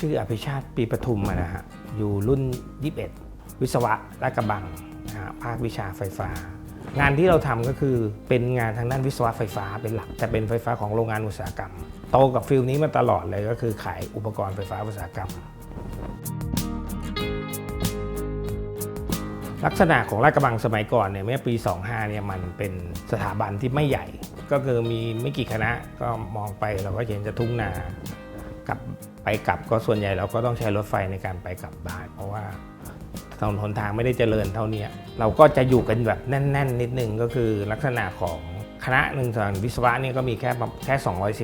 ชื่ออภิชาติปีปทุมนะฮะอยู่รุ่น 21 วิศวะลาดกระบังนะฮะภาควิชาไฟฟ้า งานที่เราทำก็คือเป็นงานทางด้านวิศวะไฟฟ้าเป็นหลัก แต่เป็นไฟฟ้าของโรงงานอุตสาหกรรม โตกับฟิลนี้มาตลอดเลยก็คือขายอุปกรณ์ไฟฟ้าอุตสาหกรรม ลักษณะของลาดกระบังสมัยก่อนเนี่ยเมื่อปี 25เนี่ยมันเป็นสถาบันที่ไม่ใหญ่ ก็คือมีไม่กี่คณะก็มองไปเราก็เห็นจะทุ่งนากับ ไปกลับก็ส่วนใหญ่เราก็ต้องใช้รถไฟในการไปกลับบ้าน เพราะว่าถนนหนทางไม่ได้เจริญเท่านี้เราก็จะอยู่กันแบบแน่น ๆ นิดนึงก็คือลักษณะของคณะหนึ่งส่วนวิศวะนี่ก็มีแค่ประแค่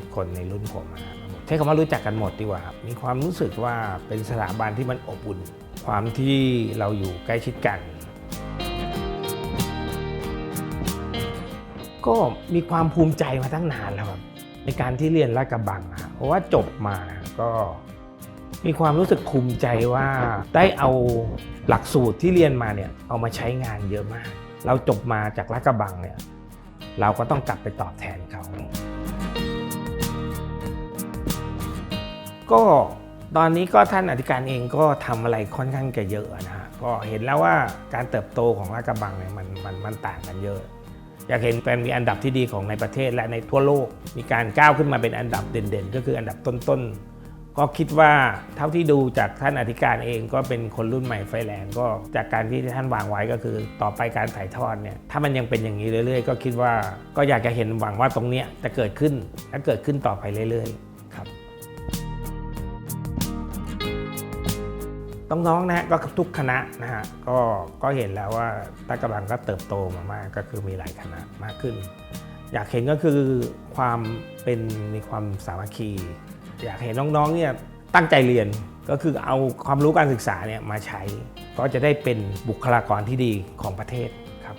210 คนในรุ่นผมนะครับใช้คำว่ารู้จักกันหมดดีกว่าครับมีความรู้สึกว่าเป็นสถาบันที่มันอบอุ่น ความที่เราอยู่ใกล้ชิดกัน ก็มีความภูมิใจมาตั้งนานแล้วครับ ในการที่เรียนลาดกระบังเพราะว่าจบมาก็มีความรู้สึกภูมิใจว่าได้เอาหลักสูตรที่เรียนมาเนี่ยเอามาใช้งานเยอะมาก เราจบมาจากลาดกระบังเนี่ยเราก็ต้องกลับไปตอบแทนเขา ก็ตอนนี้ก็ท่านอธิการเองก็ทำอะไรค่อนข้างจะเยอะนะฮะก็เห็นแล้วว่าการเติบโตของลาดกระบังเนี่ยมันมันมันต่างกันเยอะ อยากเห็นแปลนมีอันดับที่ดีของในประเทศและในทั่วโลก มีการก้าวขึ้นมาเป็นอันดับเด่นๆ ก็คืออันดับต้นๆ ก็คิดว่าเท่าที่ดูจากท่านอธิการเองก็เป็นคนรุ่นใหม่ไฟแรงก็จากการที่ท่านวางไว้ก็คือ ต่อไปการถ่ายทอดเนี่ยถ้ามันยังเป็นอย่างนี้เรื่อย ๆ ก็คิดว่าก็อยากจะเห็นหวังว่าตรงเนี้ยจะเกิดขึ้นและเกิดขึ้นต่อไปเรื่อย ๆ น้องๆนะฮะก็ทุกคณะนะฮะก็ก็เห็นแล้วว่าตากำลังก็เติบโตมามากก็คือมีหลายคณะมากขึ้น อยากเห็นก็คือความเป็นมีความสามัคคี อยากเห็นน้องๆเนี่ยตั้งใจเรียนก็คือเอาความรู้การศึกษาเนี่ยมาใช้ ก็จะได้เป็นบุคลากรที่ดีของประเทศครับ